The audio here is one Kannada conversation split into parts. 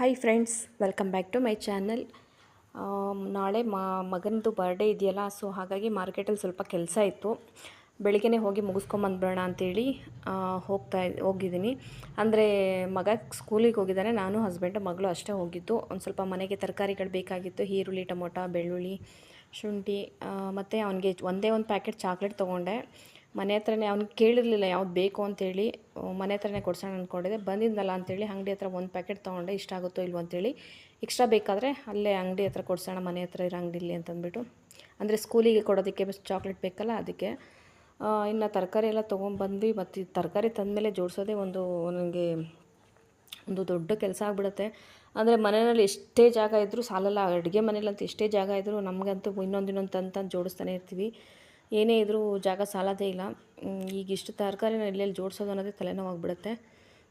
Hi friends welcome back to my channel ನಾಳೆ ಮಗನದು ಬರ್ಡೇ ಇದೆಯಲ್ಲ ಸೊ ಹಾಗಾಗಿ ಮಾರ್ಕೆಟಲ್ಲಿ ಸ್ವಲ್ಪ ಕೆಲಸ ಇತ್ತು. ಬೆಳಿಗ್ಗೆ ಹೋಗಿ ಮುಗಿಸ್ಕೊಂಬಂದ್ಬಿಡೋಣ ಅಂತೇಳಿ ಹೋಗ್ತಾ ಹೋಗಿದ್ದೀನಿ. ಅಂದರೆ ಮಗ ಸ್ಕೂಲಿಗೆ ಹೋಗಿದ್ದಾನೆ, ನಾನು ಹಸ್ಬೆಂಡು ಮಗಳು ಅಷ್ಟೇ ಹೋಗಿದ್ದು. ಒಂದು ಸ್ವಲ್ಪ ಮನೆಗೆ ತರಕಾರಿಗಳು ಬೇಕಾಗಿತ್ತು, ಈರುಳ್ಳಿ, ಟೊಮೊಟೊ, ಬೆಳ್ಳುಳ್ಳಿ, ಶುಂಠಿ ಮತ್ತು ಅವನಿಗೆ ಒಂದೇ ಒಂದು ಪ್ಯಾಕೆಟ್ ಚಾಕ್ಲೇಟ್ ತೊಗೊಂಡೆ. ಮನೆ ಹತ್ರನೇ ಅವ್ನು ಕೇಳಿರಲಿಲ್ಲ ಯಾವ್ದು ಬೇಕು ಅಂತೇಳಿ ಮನೆ ಹತ್ರನೇ ಕೊಡ್ಸೋಣ ಅಂದ್ಕೊಂಡಿದ್ದೆ ಬಂದಿದ್ದಲ್ಲ ಅಂತೇಳಿ ಅಂಗಡಿ ಹತ್ರ ಒಂದು ಪ್ಯಾಕೆಟ್ ತೊಗೊಂಡೆ, ಇಷ್ಟ ಆಗುತ್ತೋ ಇಲ್ವೋ ಅಂತೇಳಿ. ಎಕ್ಸ್ಟ್ರಾ ಬೇಕಾದರೆ ಅಲ್ಲೇ ಅಂಗಡಿ ಹತ್ರ ಕೊಡ್ಸೋಣ, ಮನೆ ಹತ್ರ ಇರೋ ಅಂಗಡಿಲಿ ಅಂತಂದ್ಬಿಟ್ಟು. ಅಂದರೆ ಸ್ಕೂಲಿಗೆ ಕೊಡೋದಕ್ಕೆ ಚಾಕ್ಲೇಟ್ ಬೇಕಲ್ಲ ಅದಕ್ಕೆ. ಇನ್ನು ತರಕಾರಿ ಎಲ್ಲ ತೊಗೊಂಬಂದ್ವಿ. ಮತ್ತು ಈ ತರಕಾರಿ ತಂದಮೇಲೆ ಜೋಡಿಸೋದೇ ಒಂದು ನನಗೆ ಒಂದು ದೊಡ್ಡ ಕೆಲಸ ಆಗಿಬಿಡುತ್ತೆ. ಅಂದರೆ ಮನೆಯಲ್ಲಿ ಎಷ್ಟೇ ಜಾಗ ಇದ್ದರೂ ಸಾಲಲ್ಲ, ಅಡುಗೆ ಮನೇಲಂತೂ ಎಷ್ಟೇ ಜಾಗ ಇದ್ದರೂ ನಮಗಂತೂ ಇನ್ನೊಂದು ಇನ್ನೊಂದು ತಂದು ತಂದು ಜೋಡಿಸ್ತಾನೆ ಇರ್ತೀವಿ. ಏನೇ ಇದ್ದರೂ ಜಾಗ ಸಾಲದೇ ಇಲ್ಲ. ಈಗ ಇಷ್ಟು ತರಕಾರಿನ ಎಲ್ಲೆಲ್ಲಿ ಜೋಡಿಸೋದು ಅನ್ನೋದೇ ತಲೆನೋವಾಗ್ಬಿಡುತ್ತೆ.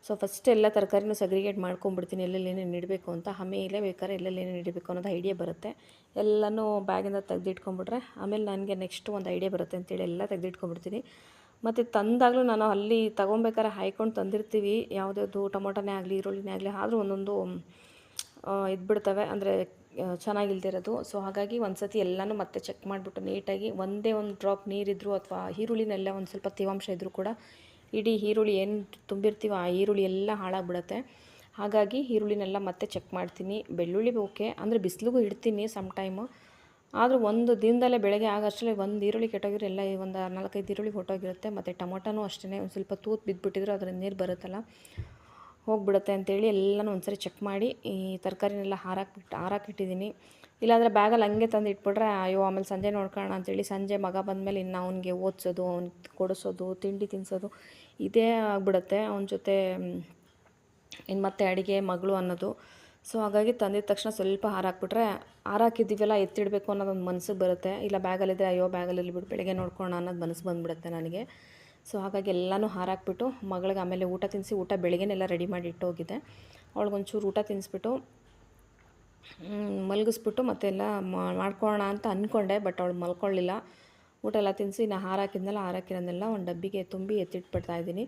ಸೊ ಫಸ್ಟ್ ಎಲ್ಲ ತರಕಾರಿನ ಸಗ್ರಿಗೇಟ್ ಮಾಡ್ಕೊಂಬಿಡ್ತೀನಿ. ಎಲ್ಲೆಲ್ಲಿ ಏನೇನು ಇಡಬೇಕು ಅಂತ ಆಮೇಲೆ ಬೇಕಾದ್ರೆ ಎಲ್ಲೆಲ್ಲಿ ಏನೇನು ಇಡಬೇಕು ಅನ್ನೋದು ಐಡಿಯಾ ಬರುತ್ತೆ. ಎಲ್ಲನೂ ಬ್ಯಾಗಿಂದ ತೆಗೆದಿಟ್ಕೊಂಬಿಟ್ರೆ ಆಮೇಲೆ ನನಗೆ ನೆಕ್ಸ್ಟ್ ಒಂದು ಐಡಿಯಾ ಬರುತ್ತೆ ಅಂತೇಳಿ ಎಲ್ಲ ತೆಗೆದಿಟ್ಕೊಂಡ್ಬಿಡ್ತೀನಿ ಮತ್ತು ತಂದಾಗಲೂ ನಾನು ಅಲ್ಲಿ ತೊಗೊಬೇಕಾದ್ರೆ ಹಾಯ್ಕೊಂಡು ತಂದಿರ್ತೀವಿ. ಯಾವುದ್ಯಾವುದು ಟೊಮೊಟೊನೇ ಆಗಲಿ, ಈರುಳ್ಳಿನೇ ಆಗಲಿ, ಆದರೂ ಒಂದೊಂದು ಇದ್ಬಿಡ್ತವೆ. ಅಂದರೆ ಚೆನ್ನಾಗಿಲ್ದಿರೋದು. ಸೊ ಹಾಗಾಗಿ ಒಂದು ಸತಿ ಎಲ್ಲನೂ ಮತ್ತೆ ಚೆಕ್ ಮಾಡಿಬಿಟ್ಟು ನೀಟಾಗಿ ಒಂದೇ ಒಂದು ಡ್ರಾಪ್ ನೀರಿದ್ದರೂ ಅಥವಾ ಈರುಳ್ಳಿನೆಲ್ಲ ಒಂದು ಸ್ವಲ್ಪ ತೇವಾಂಶ ಇದ್ದರೂ ಕೂಡ ಇಡೀ ಈರುಳ್ಳಿ ಏನು ತುಂಬಿರ್ತೀವೋ ಆ ಈರುಳ್ಳಿ ಎಲ್ಲ ಹಾಳಾಗ್ಬಿಡುತ್ತೆ. ಹಾಗಾಗಿ ಈರುಳ್ಳಿನೆಲ್ಲ ಮತ್ತೆ ಚೆಕ್ ಮಾಡ್ತೀನಿ. ಬೆಳ್ಳುಳ್ಳಿ ಓಕೆ, ಅಂದರೆ ಬಿಸಿಲಿಗೂ ಇಡ್ತೀನಿ ಸಮ್ ಟೈಮು ಆದರೂ ಒಂದು ದಿನದಲ್ಲೇ ಬೆಳಗ್ಗೆ ಆಗೋಷ್ಟರಲ್ಲಿ ಒಂದು ಈರುಳ್ಳಿ ಕೆಟ್ಟೋಗಿರೋ ಎಲ್ಲ ಒಂದು ನಾಲ್ಕೈದು ಈರುಳ್ಳಿ ಹೊಟ್ಟೋಗಿರುತ್ತೆ ಮತ್ತು ಟೊಮೊಟೊನೂ ಅಷ್ಟೇ ಒಂದು ಸ್ವಲ್ಪ ತೂತು ಬಿದ್ದುಬಿಟ್ಟಿದ್ರು ಅದರಿಂದ ನೀರು ಬರುತ್ತಲ್ಲ. ಹೋಗ್ಬಿಡುತ್ತೆ ಅಂತೇಳಿ ಎಲ್ಲನೂ ಒಂದ್ಸರಿ ಚೆಕ್ ಮಾಡಿ, ಈ ತರಕಾರಿನೆಲ್ಲ ಹಾರಾಕ್ಬಿಟ್ಟು ಹಾರಾಕಿಟ್ಟಿದ್ದೀನಿ ಇಲ್ಲಾಂದರೆ ಬ್ಯಾಗಲ್ಲಿ ಹಂಗೆ ತಂದು ಇಟ್ಬಿಟ್ರೆ, ಅಯ್ಯೋ, ಆಮೇಲೆ ಸಂಜೆ ನೋಡ್ಕೊಳ್ಳೋಣ ಅಂತೇಳಿ ಸಂಜೆ ಮಗ ಬಂದಮೇಲೆ ಇನ್ನು ಅವನಿಗೆ ಓದಿಸೋದು ಅವ್ನಿಗೆ ಕೊಡಿಸೋದು, ತಿಂಡಿ ತಿನ್ನಿಸೋದು ಇದೇ ಆಗ್ಬಿಡುತ್ತೆ. ಅವನ ಜೊತೆ ಇನ್ನು ಮತ್ತೆ ಅಡುಗೆ, ಮಗಳು ಅನ್ನೋದು. ಸೊ ಹಾಗಾಗಿ ತಂದಿದ ತಕ್ಷಣ ಸ್ವಲ್ಪ ಹಾರಾಕ್ಬಿಟ್ರೆ, ಹಾರಾಕಿದ್ದೀವಲ್ಲ, ಎತ್ತಿಡಬೇಕು ಅನ್ನೋದೊಂದು ಮನಸ್ಸಿಗೆ ಬರುತ್ತೆ. ಇಲ್ಲ ಬ್ಯಾಗಲ್ಲಿದ್ದರೆ ಅಯ್ಯೋ ಬ್ಯಾಗಲ್ಲಿ ಬಿಟ್ಟು ಬೆಳಗ್ಗೆ ನೋಡ್ಕೊಳ್ಳೋಣ ಅನ್ನೋದು ಮನಸ್ಸು ಬಂದುಬಿಡುತ್ತೆ ನನಗೆ. ಸೊ ಹಾಗಾಗಿ ಎಲ್ಲನೂ ಹಾರಾಕ್ಬಿಟ್ಟು ಮಗಳಿಗೆ ಆಮೇಲೆ ಊಟ ತಿನ್ನಿಸಿ ಊಟ ಬೆಳಗ್ಗೆನೆಲ್ಲ ರೆಡಿ ಮಾಡಿ ಇಟ್ಟೋಗಿದ್ದೆ ಅವಳಿಗೊಂಚೂರು ಊಟ ತಿನ್ನಿಸ್ಬಿಟ್ಟು ಮಲಗಿಸ್ಬಿಟ್ಟು ಮತ್ತೆಲ್ಲ ಮಾಡ್ಕೊಳ್ಳೋಣ ಅಂತ ಅಂದ್ಕೊಂಡೆ ಬಟ್ ಅವಳು ಮಲ್ಕೊಳ್ಳಿಲ್ಲ. ಊಟ ಎಲ್ಲ ತಿನ್ನಿಸಿ ನಾನು ಹಾರಾಕಿದ್ನಲ್ಲ ಹಾರಾಕಿರೋದನ್ನೆಲ್ಲ ಒಂದು ಡಬ್ಬಿಗೆ ತುಂಬಿ ಎತ್ತಿಟ್ಬಿಡ್ತಾ ಇದ್ದೀನಿ.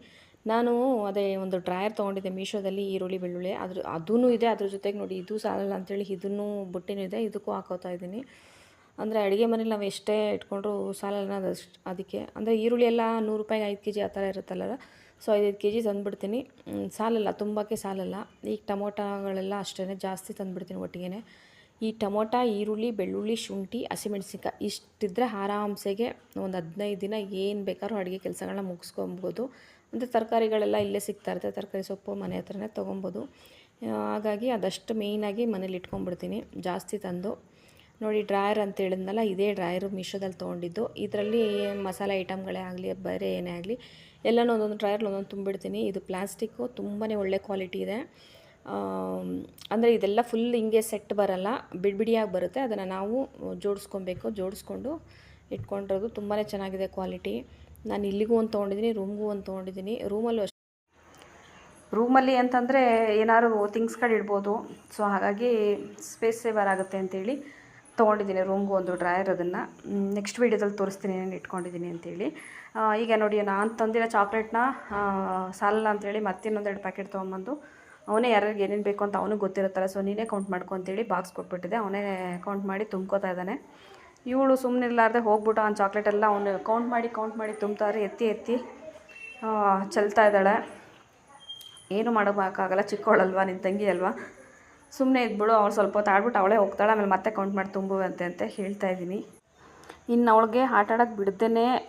ನಾನು ಅದೇ ಒಂದು ಡ್ರಾಯರ್ ತೊಗೊಂಡಿದ್ದೆ ಮೀಶೋದಲ್ಲಿ ಈರುಳ್ಳಿ, ಬೆಳ್ಳುಳ್ಳಿ. ಅದ್ರ ಅದೂ ಇದೆ, ಅದ್ರ ಜೊತೆಗೆ ನೋಡಿ, ಇದು ಸಾಲಲ್ಲ ಅಂತೇಳಿ, ಇದನ್ನು ಬುಟ್ಟಿನೂ ಇದೆ, ಇದಕ್ಕೂ ಹಾಕೋತಾ ಇದ್ದೀನಿ. ಅಂದರೆ ಅಡುಗೆ ಮನೇಲಿ ನಾವು ಎಷ್ಟೇ ಇಟ್ಕೊಂಡ್ರು ಸಾಲಲ್ಲ ಅದಷ್ಟು ಅದಕ್ಕೆ. ಅಂದರೆ ಈರುಳ್ಳಿ ಎಲ್ಲ ನೂರು ರೂಪಾಯಿಗೆ ಐದು ಕೆ ಜಿ ಆ ಥರ ಇರುತ್ತಲ್ಲ ಸೊ ಐದೈದು ಕೆ ಜಿ ತಂದುಬಿಡ್ತೀನಿ ಸಾಲಲ್ಲ, ತುಂಬಕ್ಕೆ ಸಾಲಲ್ಲ. ಈಗ ಟೊಮೊಟೊಗಳೆಲ್ಲ ಅಷ್ಟೇ ಜಾಸ್ತಿ ತಂದುಬಿಡ್ತೀನಿ ಒಟ್ಟಿಗೆ ಈ ಟೊಮೊಟ, ಈರುಳ್ಳಿ, ಬೆಳ್ಳುಳ್ಳಿ, ಶುಂಠಿ, ಹಸಿಮೆಣ್ಸಿನ್ಕಾಯಿ ಇಷ್ಟಿದ್ರೆ ಆರಾಮ್ಸೆಗೆ ಒಂದು ಹದಿನೈದು ದಿನ ಏನು ಬೇಕಾದ್ರೂ ಅಡುಗೆ ಕೆಲಸಗಳನ್ನ ಮುಗಿಸ್ಕೊಬೋದು. ಮತ್ತು ತರಕಾರಿಗಳೆಲ್ಲ ಇಲ್ಲೇ ಸಿಗ್ತಾ ಇರುತ್ತೆ. ತರಕಾರಿ ಸೊಪ್ಪು ಮನೆ ಹತ್ರನೇ ತೊಗೊಬೋದು. ಹಾಗಾಗಿ ಅದಷ್ಟು ಮೇಯ್ನಾಗಿ ಮನೇಲಿ ಇಟ್ಕೊಂಡ್ಬಿಡ್ತೀನಿ. ಜಾಸ್ತಿ ತಂದು. ನೋಡಿ, ಡ್ರಾಯರ್ ಅಂತ ಹೇಳಿದ್ನಲ್ಲ, ಇದೇ ಡ್ರಾಯರು ಮೀಶೋದಲ್ಲಿ ತೊಗೊಂಡಿದ್ದು. ಇದರಲ್ಲಿ ಮಸಾಲೆ ಐಟಮ್ಗಳೇ ಆಗಲಿ, ಬೇರೆ ಏನೇ ಆಗಲಿ, ಎಲ್ಲನೂ ಒಂದೊಂದು ಡ್ರಾಯರ್ಲಿ ಒಂದೊಂದು ತುಂಬಿಡ್ತೀನಿ. ಇದು ಪ್ಲಾಸ್ಟಿಕ್ಕು ತುಂಬಾ ಒಳ್ಳೆ ಕ್ವಾಲಿಟಿ ಇದೆ. ಅಂದರೆ ಇದೆಲ್ಲ ಫುಲ್ ಹಿಂಗೆ ಸೆಟ್ ಬರಲ್ಲ ಬಿಡ್ಬಿಡಿಯಾಗಿ ಬರುತ್ತೆ. ಅದನ್ನು ನಾವು ಜೋಡಿಸ್ಕೊಬೇಕು. ಜೋಡಿಸ್ಕೊಂಡು ಇಟ್ಕೊಂಡಿರೋದು ತುಂಬಾ ಚೆನ್ನಾಗಿದೆ ಕ್ವಾಲಿಟಿ. ನಾನು ಇಲ್ಲಿಗೂ ಒಂದು ತೊಗೊಂಡಿದ್ದೀನಿ, ರೂಮ್ಗೂ ಒಂದು ತೊಗೊಂಡಿದ್ದೀನಿ. ರೂಮಲ್ಲೂ ಅಷ್ಟೇ. ರೂಮಲ್ಲಿ ಅಂತಂದರೆ ಏನಾದ್ರು ಥಿಂಗ್ಸ್ಗಳು ಇಡ್ಬೋದು. ಸೊ ಹಾಗಾಗಿ ಸ್ಪೇಸ್ ಸೇವರ್ ಆಗುತ್ತೆ ಅಂತೇಳಿ ತೊಗೊಂಡಿದ್ದೀನಿ ರೂಮ್ಗೂ ಒಂದು ಡ್ರಾಯರ್ ಅದನ್ನು. ನೆಕ್ಸ್ಟ್ ವೀಡಿಯೋದಲ್ಲಿ ತೋರಿಸ್ತೀನಿ ಏನೇನು ಇಟ್ಕೊಂಡಿದ್ದೀನಿ ಅಂತೇಳಿ. ಈಗ ನೋಡಿ, ನಾನು ತಂದಿರೋ ಚಾಕ್ಲೇಟ್ನ ಸಾಲಲ್ಲ ಅಂತೇಳಿ ಮತ್ತಿನ್ನೊಂದೆರಡು ಪ್ಯಾಕೆಟ್ ತೊಗೊಂಬಂದು ಅವನೇ ಯಾರ್ಯಾರಿಗೆ ಏನೇನು ಬೇಕು ಅಂತ ಅವನಿಗೆ ಗೊತ್ತಿರುತ್ತಲ್ಲ, ಸೊ ನೀನೇ ಕೌಂಟ್ ಮಾಡ್ಕೊ ಅಂತೇಳಿ ಬಾಕ್ಸ್ ಕೊಟ್ಬಿಟ್ಟಿದೆ ಅವನೇ ಕೌಂಟ್ ಮಾಡಿ ತುಂಬ್ಕೋತಾ ಇದ್ದಾನೆ. ಇವಳು ಸುಮ್ಮನೆ ಇರಲಾರ್ದೆ ಹೋಗ್ಬಿಟ್ಟು ಅವ್ನು ಚಾಕ್ಲೇಟ್ ಎಲ್ಲ ಅವನು ಕೌಂಟ್ ಮಾಡಿ ಕೌಂಟ್ ಮಾಡಿ ತುಂಬ್ತಾರೆ, ಎತ್ತಿ ಎತ್ತಿ ಚೆಲ್ತಾ ಇದ್ದಾಳೆ. ಏನು ಮಾಡೋಕ್ಕಾಗಲ್ಲ ಚಿಕ್ಕವಳಲ್ವಾ ನಿನ್ನ ತಂಗಿ ಅಲ್ವಾ? ಸುಮ್ಮನೆ ಇದ್ಬಿಡು, ಅವಳು ಸ್ವಲ್ಪ ಹೊತ್ತು ಆಡ್ಬಿಟ್ಟು ಅವಳೇ ಹೋಗ್ತಾಳೆ, ಆಮೇಲೆ ಮತ್ತೆ ಕೌಂಟ್ ಮಾಡಿ ತುಂಬುವಂತೆ ಅಂತ ಹೇಳ್ತಾ ಇದ್ದೀನಿ. ಇನ್ನು ಅವಳಿಗೆ ಆಟ ಆಡೋಕ್ಕೆ ಬಿಡ್ದೇ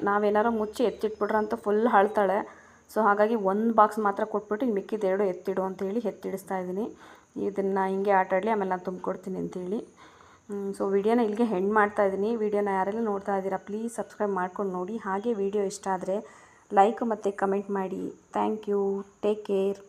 ನಾವೇನಾರು ಮುಚ್ಚಿ ಎತ್ತಿಟ್ಬಿಟ್ರೆ ಅಂತ ಫುಲ್ ಅಳ್ತಾಳೆ. ಸೊ ಹಾಗಾಗಿ ಒಂದು ಬಾಕ್ಸ್ ಮಾತ್ರ ಕೊಟ್ಬಿಟ್ಟು ಇನ್ನು ಮಿಕ್ಕಿದ ಎರಡು ಎತ್ತಿಡು ಅಂತೇಳಿ ಎತ್ತಿಡಿಸ್ತಾ ಇದ್ದೀನಿ. ಇದನ್ನು ಹಿಂಗೆ ಆಟ ಆಡಲಿ, ಆಮೇಲೆ ನಾನು ತುಂಬಿಕೊಡ್ತೀನಿ ಅಂತೇಳಿ ಸೊ ವಿಡಿಯೋನ ಇಲ್ಲಿಗೆ ಹೆಣ್ಣು ಮಾಡ್ತಾ ಇದ್ದೀನಿ. ವಿಡಿಯೋನ ಯಾರೆಲ್ಲ ನೋಡ್ತಾ ಇದ್ದೀರಾ ಪ್ಲೀಸ್ ಸಬ್ಸ್ಕ್ರೈಬ್ ಮಾಡ್ಕೊಂಡು ನೋಡಿ. ಹಾಗೆ ವಿಡಿಯೋ ಇಷ್ಟ ಆದರೆ ಲೈಕ್ ಮತ್ತು ಕಮೆಂಟ್ ಮಾಡಿ. Thank you take care